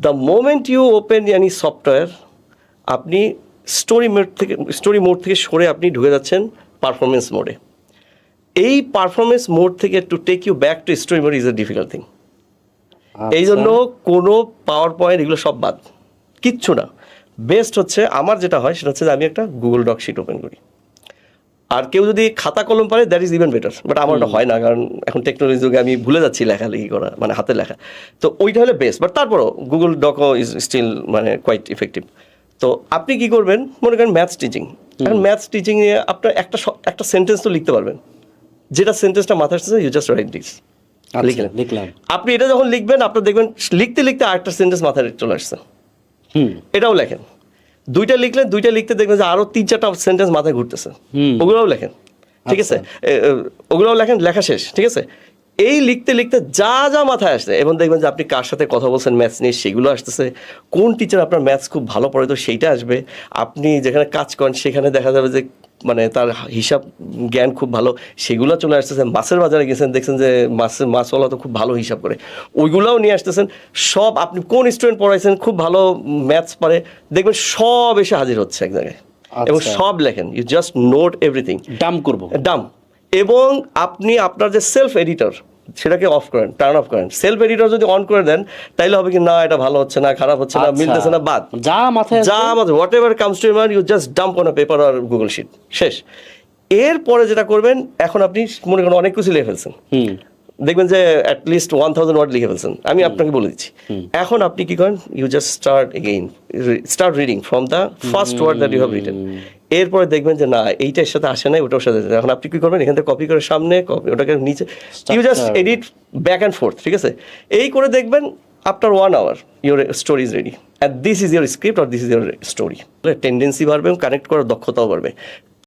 The moment you open any software আপনি story mode থেকে story mode থেকে সরে আপনি ঢুকে যাচ্ছেন পারফরমেন্স মোডে এই পারফরমেন্স মোড থেকে to take you back to story mode is a difficult thing এই জন্য কোনো পাওয়ার পয়েন্ট এগুলো সব বাদ। কিচ্ছু না। বেস্ট হচ্ছে আমার যেটা হয় সেটা হচ্ছে যে আমি একটা গুগল ডক শিট ওপেন করি। আর কেউ যদি খাতা কলম পারে that is even better but আমার ওটা হয় না কারণ এখন টেকনোলজি যুগে আমি ভুলে যাচ্ছি লেখালেখি করা মানে হাতে লেখা। তো ওইটা হলে বেস্ট বাট তারপরও গুগল ডকও ইজ স্টিল মানে কোয়াইট ইফেক্টিভ তো আপনি কি করবেন? মনে করেন ম্যাথস টিচিং এখন ম্যাথস টিচিং নিয়ে আপনার একটা একটা সেন্টেন্স তো লিখতে পারবেন। যেটা সেন্টেন্সটা মাথায় আসছে ইউ জাস্ট রাইট দিস লিখলেন। লিখলাম। আপনি এটা যখন লিখবেন আপনার দেখবেন লিখতে লিখতে আরেকটা সেন্টেন্স মাথায় চলে আসছে। এটাও লেখেন। দুইটা লিখলেন দুইটা লিখতে দেখবেন যে আরও তিন চারটা সেন্টেন্স মাথায় ঘুরতেছে। ওগুলোও লেখেন ঠিক আছে? এ, ওগুলোও লেখেন লেখা শেষ ঠিক আছে? এই লিখতে লিখতে যা যা মাথায় আসছে এবং দেখবেন যে আপনি কার সাথে কথা বলছেন ম্যাথস নিয়ে সেগুলো আসতেছে। কোন টিচার আপনার ম্যাথস খুব ভালো পড়ে তো সেইটা আসবে। আপনি যেখানে কাজ করেন সেখানে দেখা যাবে যে মানে তার হিসাব জ্ঞান খুব ভালো সেগুলো চলে আসতেছেন মাছের বাজারে গেছেন দেখছেন যে মাছের মাছওয়ালা তো খুব ভালো হিসাব করে। ওইগুলাও নিয়ে আসতেছেন সব আপনি কোন স্টুডেন্ট পড়াইছেন খুব ভালো ম্যাথস পারে দেখবেন সব এসে হাজির হচ্ছে এক জায়গায়। এবং আচ্ছা। সব লেখেন you just note everything Dam করব। ডাম এবং আপনি আপনার যে সেলফ এডিটর সেটাকে অফ করেন টার্ন অফ করেন। সেলফ এডিটর যদি অন করে দেন তাইলে হবে কি না এটা ভালো হচ্ছে না খারাপ হচ্ছে না আচ্ছা। মিলতেছে না বাদ। যা মাথায় যা আমাদের whatever comes to your you just dump on paper R Google sheet শেষ। এরপরে যেটা করবেন এখন আপনি মনে করেন অনেক কিছু লিখে ফেলছেন। দেখবেন যে অ্যাটলিস্ট ওয়ান থাউজেন্ড ওয়ার্ড লিখে ফেলছেন। আমি আপনাকে বলে দিচ্ছি। এখন আপনি কি করেন you just start again start reading from the first word that you have written এরপরে দেখবেন যে না এইটার সাথে আসে নাই ওটার সাথে এখন আপনি কি করবেন? এখান থেকে কপি করে সামনে কপি ওটাকে নিচে you just edit back and forth ঠিক আছে? এই করে দেখবেন after one hour your story is ready and this is your script R this is your story tendency বাড়বে এবং কানেক্ট করার দক্ষতাও বাড়বে।